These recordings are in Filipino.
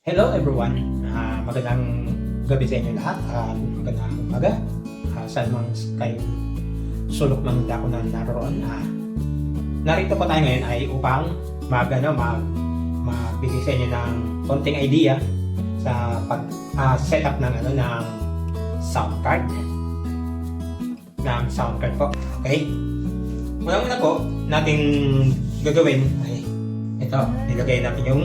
Hello everyone. Ah, magandang gabi sa inyo lahat. Ah, magandang umaga. Uh, saan man kayo sulok ng dako na naroon. Ah, narito po tayo ngayon ay upang mag, ano, mag, magbigay sa inyo ng konting idea sa pag ah, setup ng ano ng sound card ng sound card po. Okay? Unang-una po nating gagawin ay ito, nilagay natin yung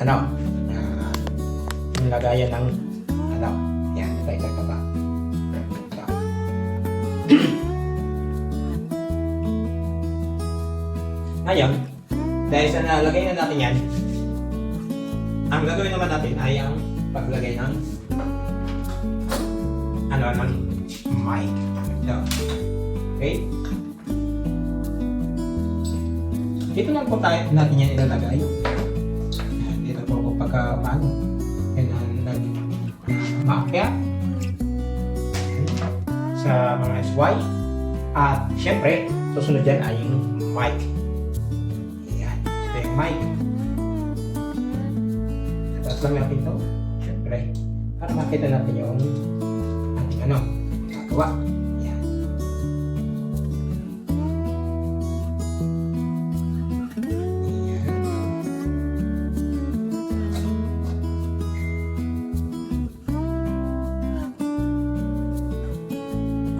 ano, uh, yung lagayan ng ano, yan, ito ba? Ito. Ngayon, dahil sa nalagay na natin yan, ang gagawin naman natin ay ang paglagay ng ano, ng mic. Ito. Okay? Dito lang po tayo natin yan ilalagay. Yan ang nag maakyat sa mga SY. At syempre, susunod dyan ay yung mic. Yan. Ito yung mic. Tapos lang natin ito. Syempre, para makita natin yung ating ano, gagawa.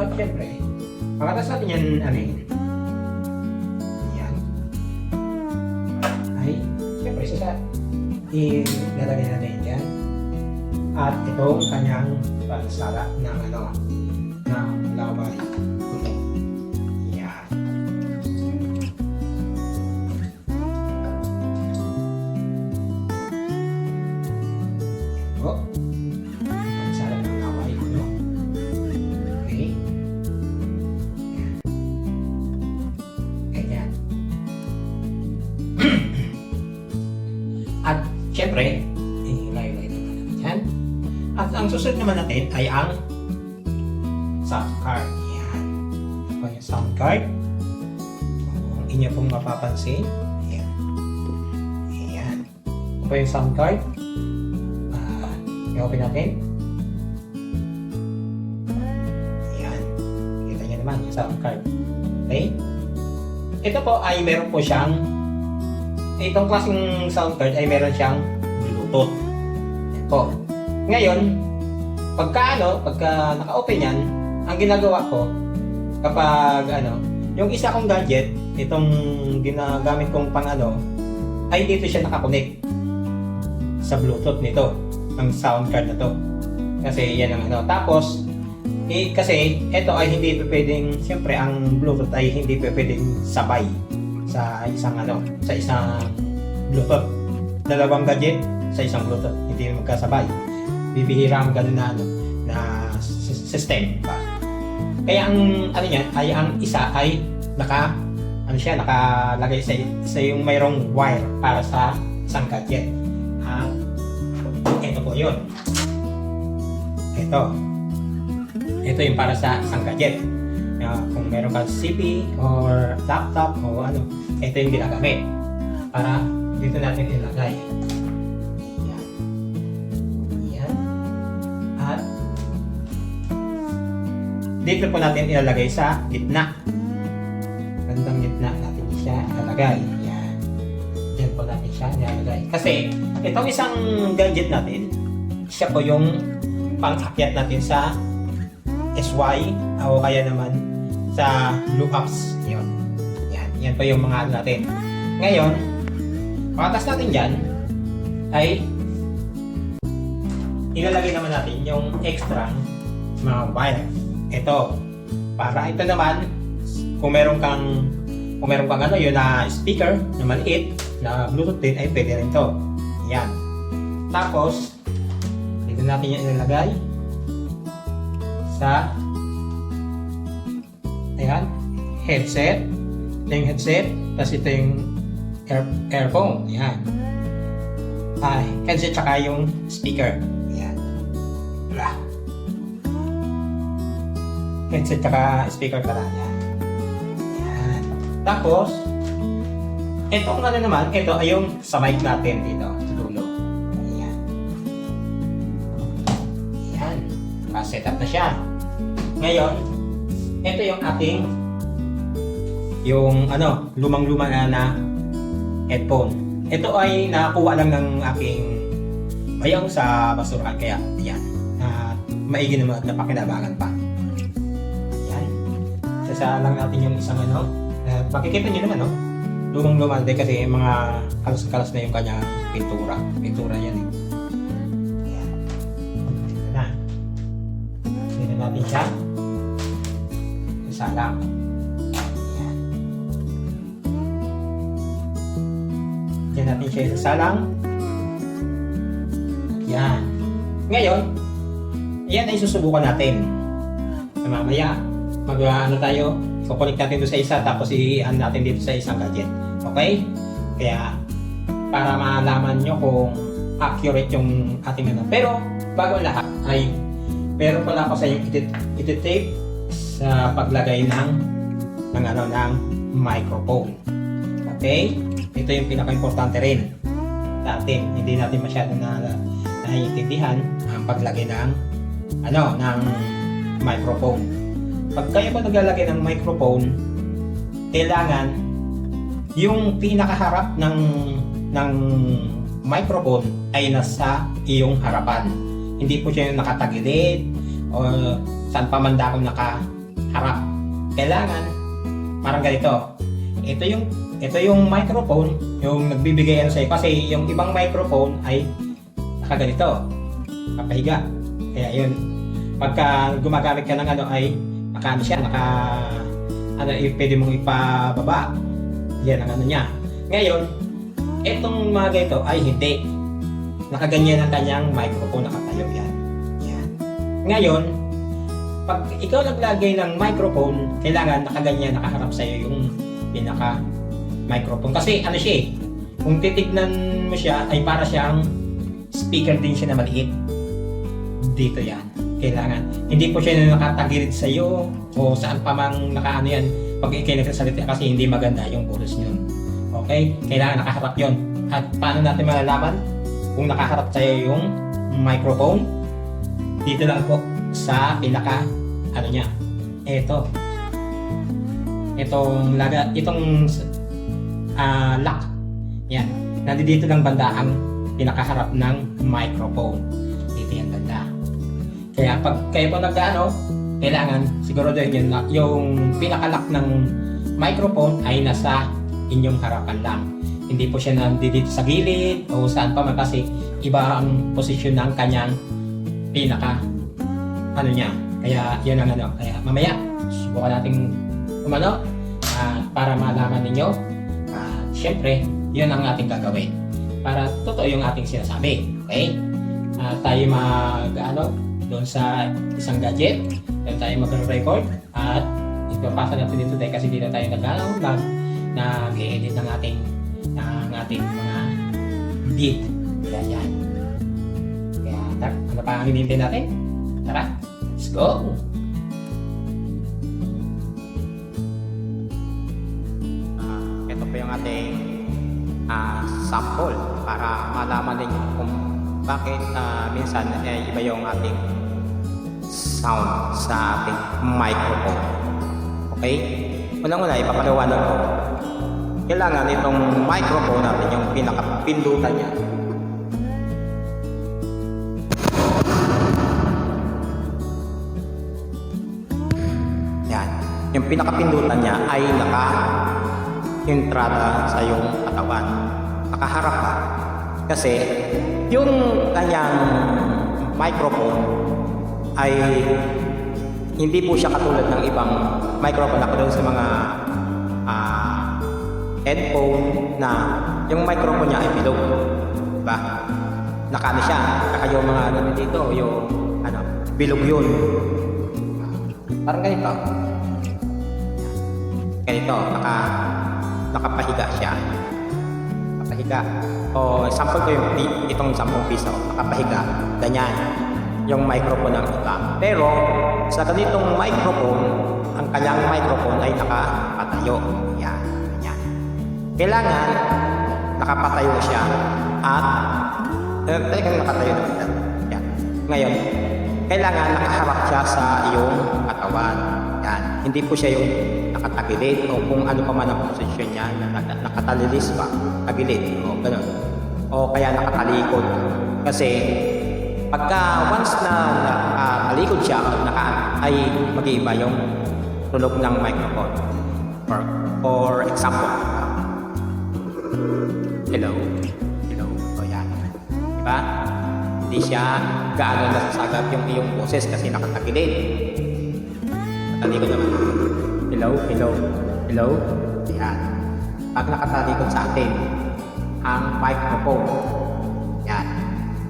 At syempre, pagkatas natin yan, ano yun? Yan. Ay, syempre, isa ilalagay natin yan. At itong kanyang pansara ng ano, ng laway. Naman natin ay ang sound card. Yan. Ito yung sound card. Kung inyo pong mapapansin. Yan. Yan. Ito yung sound card. Ah, i-open natin. Yan. Kita niyo naman yung sound card. Okay? Ito po ay meron po siyang itong klaseng sound card ay meron siyang Bluetooth. Yan po. Ngayon, pagka ano, pagka naka-open yan, ang ginagawa ko kapag ano, yung isa kong gadget, itong ginagamit kong pang ano, ay dito siya nakakonect sa Bluetooth nito, ang sound card na to. Kasi yan ang ano. Tapos, eh, kasi ito ay hindi pwedeng, siyempre ang Bluetooth ay hindi pwedeng sabay sa isang ano, sa isang Bluetooth. Dalawang gadget sa isang Bluetooth, hindi magkasabay. Bibihira ang ganun na ano, na system pa. Kaya ang ano niyan ay ang isa ay naka ano siya nakalagay sa sa yung mayroong wire para sa isang gadget. Ang ito po 'yon. Ito. Ito yung para sa isang gadget. Na kung meron kang CP or laptop o ano, ito yung ginagamit. Para dito natin ilagay. Dito po natin ilalagay sa gitna. Gandang gitna natin siya ilalagay. Yan. Diyan po natin siya ilalagay. Kasi itong isang gadget natin, siya po yung pang-akyat natin sa SY o kaya naman sa lookups. Yun. Yan. Yan po yung mga ano natin. Ngayon, pagkatas natin dyan, ay ilalagay naman natin yung extra mga wire. Ito. Para ito naman, kung meron kang kung meron kang ano yun na speaker na maliit na bluetooth din ay pwede rin to. Yan. Tapos, dito natin yung ilalagay sa ayan, headset. Ito yung headset. Tapos ito yung air, earphone. Ayan. Ay, headset tsaka yung speaker. Ayan. Blah headset tsaka speaker pala niya. Ayan. Tapos, itong ano naman, ito ay yung sa mic natin dito, sa dulo. Ayan. Ayan. Ah, Pa-set up na siya. Ngayon, ito yung ating yung ano, lumang-luma na, na headphone. Ito ay nakuha lang ng aking mayang sa basurahan kaya yan. Uh, ah, maigi naman at napakinabangan pa. Sasa lang natin yung isang ano. Uh, makikita nyo naman, no? Lumang-luma din kasi mga kalas-kalas na yung kanyang pintura. Pintura yan eh. Ayan. Ito na. Tignan natin siya. Isa lang. Ayan. Tignan natin siya isa lang. Yan. Ngayon, yan ay susubukan natin. Mamaya, mag ano tayo, kukunik natin doon sa isa tapos i-ano natin dito sa isang gadget. Okay? Kaya, para malaman nyo kung accurate yung ating ano. Pero, bago ang lahat, ay meron pala ako sa yung iti-tape sa paglagay ng ng ano ng microphone. Okay? Ito yung pinaka-importante rin sa atin. Hindi natin masyado na naiintindihan ang paglagay ng ano ng microphone. Pag kayo po naglalagay ng microphone, kailangan yung pinakaharap ng ng microphone ay nasa iyong harapan. Hindi po siya yung nakatagilid o saan pa man akong nakaharap. Kailangan parang ganito. Ito yung ito yung microphone, yung nagbibigay ano sa'yo. Kasi yung ibang microphone ay nakaganito. Nakahiga. Kaya yun. Pagka gumagamit ka ng ano ay naka ano siya, naka ano, eh, pwede mong ipababa. Yan ang ano niya. Ngayon, itong mga ganito ay hindi. Nakaganyan ang kanyang microphone, nakatayo yan. Yan. Ngayon, pag ikaw naglagay ng microphone, kailangan nakaganyan, nakaharap sa'yo yung pinaka microphone. Kasi ano siya eh, kung titignan mo siya, ay para siyang speaker din siya na maliit. Dito yan. Kailangan. Hindi po siya na nakatagilid sa iyo o saan pa mang nakaano yan pag ikay nagsasalita kasi hindi maganda yung boses niyon. Okay? Kailangan nakaharap yon. At paano natin malalaman kung nakaharap sa yung microphone? Dito lang po sa pinaka ano niya. Ito. Itong laga, itong ah lock. Yan. Nandito lang banda ang pinakaharap ng microphone. Dito yan banda. Kaya pag kayo po nag-ano, kailangan siguro din yun yung pinakalock ng microphone ay nasa inyong harapan lang. Hindi po siya nandito sa gilid o saan pa man kasi iba ang posisyon ng kanyang pinaka ano niya. Kaya yun ang ano. Kaya mamaya, subukan natin umano ah, para malaman ninyo. At syempre, yun ang ating gagawin. Para totoo yung ating sinasabi. Okay? Ah, tayo mag ano, doon sa isang gadget. Doon tayo mag-record at ipapasa natin dito tayo kasi dito tayo nag-ano, nag, nag-edit ng ating ng ating mga beat. Kaya yan. Kaya tara, ano pa ang hinihintay natin? Tara, let's go! Ah, ito po yung ating ah, sample para malaman ninyo kung bakit ah, minsan eh, iba yung ating sound sa ating microphone. Okay? Unang-una, ipapaliwanag ko. Kailangan itong microphone natin, yung pinakapindutan niya. Yan. Yung pinakapindutan niya ay naka entrada sa iyong katawan. Nakaharap ka. Kasi yung kanyang microphone ay hindi po siya katulad ng ibang microphone ako doon sa mga ah, headphone na yung microphone niya ay bilog. Diba? Nakano siya. Kaka yung mga ano dito, yung ano, bilog yun. Parang ganito. Ganito, naka, nakapahiga siya. Nakapahiga. O sample ko yung itong 10 piso. Nakapahiga. Ganyan. Yung microphone ng iba. Pero sa ganitong microphone, ang kanyang microphone ay nakapatayo. Yan. Ganyan. Kailangan nakapatayo siya at eh, talagang nakatayo na. Yan. Ngayon, kailangan nakaharap siya sa iyong katawan. Yan. Hindi po siya yung nakatagilid o kung ano pa man ang posisyon niya na nak- nakatalilis pa, tagilid o ganun. O kaya nakatalikod. Kasi pagka once na nakatalikod siya, naka, ay mag-iiba yung tunog ng microphone. For, for example, hello, hello, o yan. Diba? Hindi siya gaano nasasagap yung iyong boses kasi nakatagilid. Nakatalikod naman. Hello, hello, hello. Yan. Pag nakatalikod sa atin, ang microphone.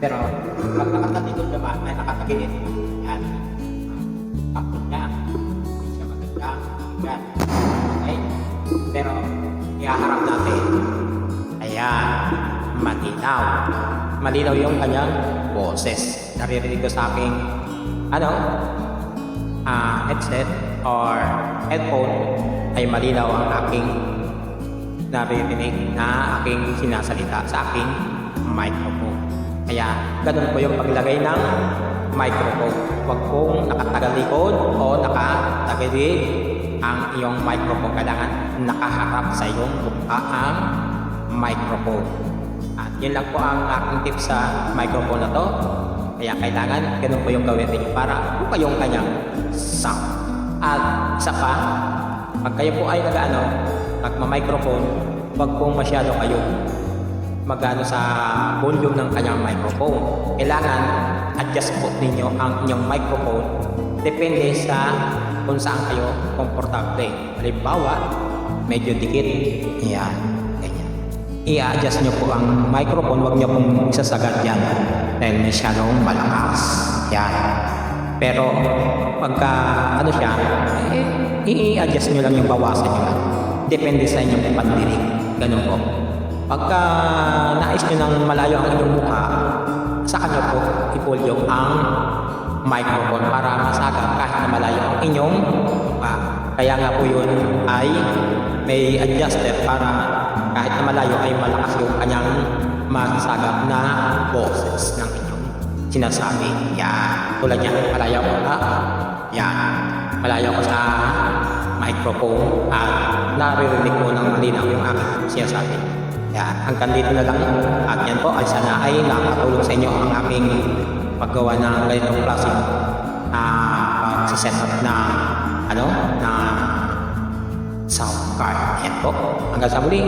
Pero pag nakatalikod naman, ay nakatagilid. Yan. Niya. Hindi siya maganda. Yan. Okay? Pero, ihaharap natin. Ayan. Malinaw. Malinaw yung kanyang boses. Naririnig ko sa aking, ano, ah headset or headphone ay malinaw ang aking naririnig na aking sinasalita sa aking microphone. Kaya ganun po yung paglagay ng microphone. Huwag pong nakatagalikod o nakatagilid ang iyong microphone. Kailangan nakaharap sa iyong mukha ang microphone. At yun lang po ang aking tips sa microphone na to. Kaya kailangan ganun po yung gawin ninyo para buka yung kanyang sound. At isa pa, pag kayo po ay nag-ano, magma-microphone, wag pong masyado kayo magano sa volume ng kanyang microphone. Kailangan adjust po ninyo ang inyong microphone depende sa kung saan kayo komportable. Halimbawa, medyo dikit. Yan. Ganyan. I-adjust nyo po ang microphone, wag nyo pong isasagad yan dahil masyadong malakas. Yan. Pero pagka ano siya, eh, i-adjust nyo lang yung bawasan nyo. Depende sa inyong pandirig. Ganun po. Pagka nais nyo ng malayo ang inyong mukha, sa kanya po ipolyo ang microphone para masagap kahit na malayo ang inyong mukha. Kaya nga po yun ay may adjuster para kahit na malayo ay malakas yung kanyang masasagap na boses ng inyong sinasabi. Yan. Tulad niya, malayo ko na. Yan. Malayo ko sa microphone at naririnig ko ng malinaw yung aking sinasabi. Yan. Hanggang dito na lang. At yan po ay sana ay nakatulong sa inyo ang aking paggawa ng ganitong klaseng uh, pag-set up na ano na sound card. Yan po. Hanggang sa muli.